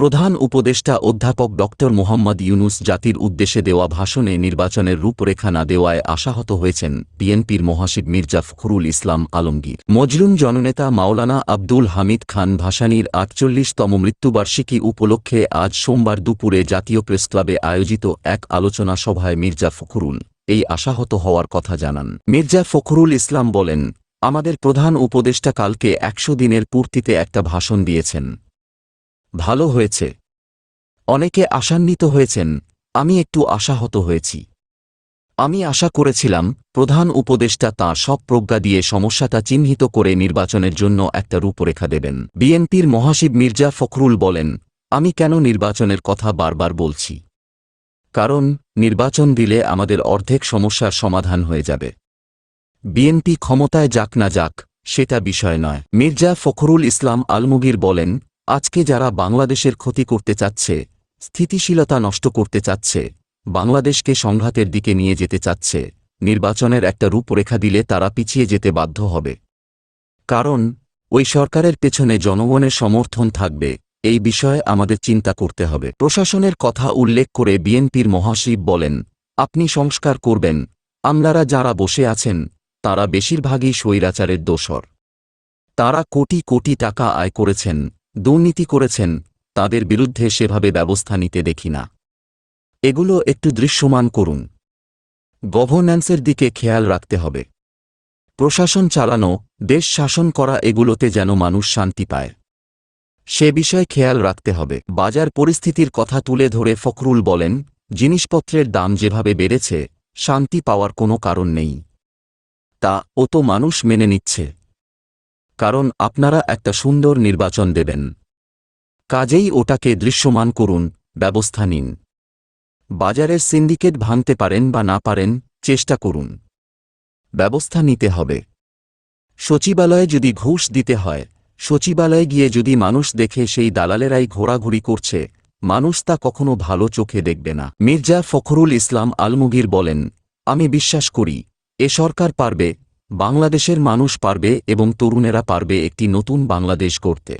প্রধান উপদেষ্টা অধ্যাপক ড মোহাম্মদ ইউনুস জাতির উদ্দেশ্যে দেওয়া ভাষণে নির্বাচনের রূপরেখা না দেওয়ায় আশাহত হয়েছেন বিএনপির মহাসিব মির্জা ফখরুল ইসলাম আলমগীর। মজলুম জননেতা মাওলানা আব্দুল হামিদ খান ভাসানীর আটচল্লিশতম মৃত্যুবার্ষিকী উপলক্ষে আজ সোমবার দুপুরে জাতীয় প্রেসক্লাবে আয়োজিত এক আলোচনা সভায় মির্জা ফখরুল এই আশাহত হওয়ার কথা জানান। মির্জা ফখরুল ইসলাম বলেন, আমাদের প্রধান উপদেষ্টা কালকে একশো দিনের পূর্তিতে একটা ভাষণ দিয়েছেন। ভালো হয়েছে। অনেকে আশান্বিত হয়েছেন, আমি একটু আশাহত হয়েছি। আমি আশা করেছিলাম, প্রধান উপদেষ্টা তাঁর সব প্রজ্ঞা দিয়ে সমস্যাটা চিহ্নিত করে নির্বাচনের জন্য একটা রূপরেখা দেবেন। বিএনপির মহাশিব মির্জা ফখরুল বলেন, আমি কেন নির্বাচনের কথা বারবার বলছি? কারণ, নির্বাচন দিলে আমাদের অর্ধেক সমস্যার সমাধান হয়ে যাবে। বিএনপি ক্ষমতায় যাক না যাক, সেটা বিষয় নয়। মির্জা ফখরুল ইসলাম আলমগীর বলেন আজকে যারা বাংলাদেশের ক্ষতি করতে চাচ্ছে, স্থিতিশীলতা নষ্ট করতে চাচ্ছে, বাংলাদেশকে সংঘাতের দিকে নিয়ে যেতে চাচ্ছে, নির্বাচনের একটা রূপরেখা দিলে তারা পিছিয়ে যেতে বাধ্য হবে। কারণ, ওই সরকারের পেছনে জনগণের সমর্থন থাকবে, এই বিষয়ে আমাদের চিন্তা করতে হবে। প্রশাসনের কথা উল্লেখ করে বিএনপির মহাশিব বলেন, আপনি সংস্কার করবেন আমলারা যারা বসে আছেন, তারা বেশিরভাগই স্বৈরাচারের দোসর তারা কোটি কোটি টাকা আয় করেছেন দুর্নীতি করেছেন, তাদের বিরুদ্ধে সেভাবে ব্যবস্থা নিতে দেখি না। এগুলো একটু দৃশ্যমান করুন। গভর্ন্যান্সের দিকে খেয়াল রাখতে হবে। প্রশাসন চালানো, দেশ শাসন করা এগুলোতে যেন মানুষ শান্তি পায়। সে বিষয়ে খেয়াল রাখতে হবে। বাজার পরিস্থিতির কথা তুলে ধরে ফখরুল বলেন, জিনিসপত্রের দাম যেভাবে বেড়েছে, শান্তি পাওয়ার কোনো কারণ নেই। তা ও তো মানুষ মেনে নিচ্ছে। কারণ আপনারা একটা সুন্দর নির্বাচন দেবেন। কাজেই ওটাকে দৃশ্যমান করুন, ব্যবস্থা নিন। বাজারের সিন্ডিকেট ভাঙতে পারেন বা না পারেন, চেষ্টা করুন। ব্যবস্থা নিতে হবে। সচিবালয়ে যদি ঘুষ দিতে হয়, সচিবালয়ে গিয়ে যদি মানুষ দেখে সেই দালালেরাই ঘোরাঘুরি করছে, মানুষ তা কখনো ভালো চোখে দেখবে না। মির্জা ফখরুল ইসলাম আলমগীর বলেন, আমি বিশ্বাস করি, এ সরকার পারবে বাংলাদেশের মানুষ পারবে এবং তরুণেরা পারবে একটি নতুন বাংলাদেশ গড়তে।